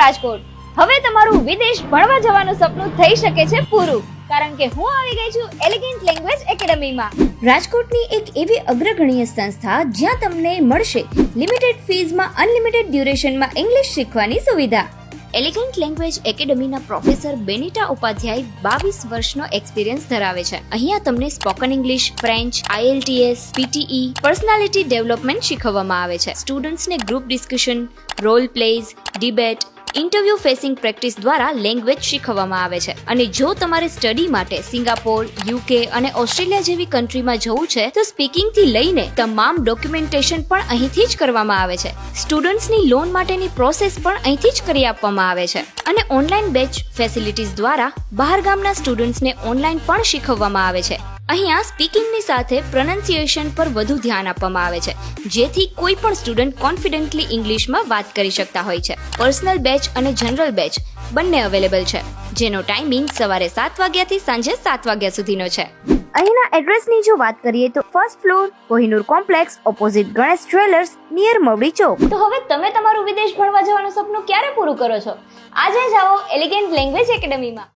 રાજકોટ. હવે તમારું વિદેશ ભણવા જવાનું સપનું થઈ શકે છે પૂરું. કારણ કે હું આવી ગઈ છું એલિગન્ટ લેંગ્વેજ એકેડમીમાં રાજકોટની એક એવી અગ્રગણ્ય સંસ્થા જ્યાં તમને મળશે લિમિટેડ ફીઝમાં અનલિમિટેડ ડ્યુરેશનમાં ઇંગ્લિશ શીખવાની સુવિધા. એલિગન્ટ લેંગ્વેજ એકેડમીના પ્રોફેસર બેનિટા ઉપાધ્યાય બાવીસ વર્ષનો એક્સપિરિયન્સ ધરાવે છે. અહીંયા તમને spoken English French IELTS PTE personality development શીખવવામાં આવે છે. સ્ટુડન્ટ્સને group discussion role plays debate interview facing practice દ્વારા લેંગ્વેજ શીખવવામાં આવે છે. અને જો તમારે સ્ટડી માટે સિંગાપોર, યુકે અને ઓસ્ટ્રેલિયા જેવી કન્ટ્રીમાં જવું છે, તો સ્પીકિંગથી લઈને તમામ ડોક્યુમેન્ટેશન પણ અહીંથી જ કરવામાં આવે છે. સ્ટુડન્ટ્સની લોન માટેની પ્રોસેસ પણ અહીંથી જ કરી આપવામાં આવે છે. અને ઓનલાઈન બેચ ફેસિલિટીઝ દ્વારા બહાર ગામના સ્ટુડન્ટ્સને ઓનલાઈન પણ શીખવવામાં આવે છે. અહીંયા સ્પીકિંગની સાથે પ્રોનન્સિએશન પર વધુ ધ્યાન આપવામાં આવે છે જેથી કોઈ પણ સ્ટુડન્ટ કોન્ફિડન્ટલી ઇંગ્લિશમાં વાત કરી શકતા હોય છે. પર્સનલ બેચ અને જનરલ બેચ બંને અવેલેબલ છે જેનો ટાઈમિંગ સવારે સાત વાગ્યાથી સાંજે સાત વાગ્યા સુધીનો છે. અહીંના એડ્રેસની જો વાત કરીએ તો first floor Kohinoor complex opposite Ganesh jewellers near Mavdi Chowk. તો હવે તમે તમારું વિદેશ ભણવા જવાનું સપનું ક્યારે પૂરું કરો છો? આજે જાઓ એલિગન્ટ લેંગ્વેજ એકેડમીમાં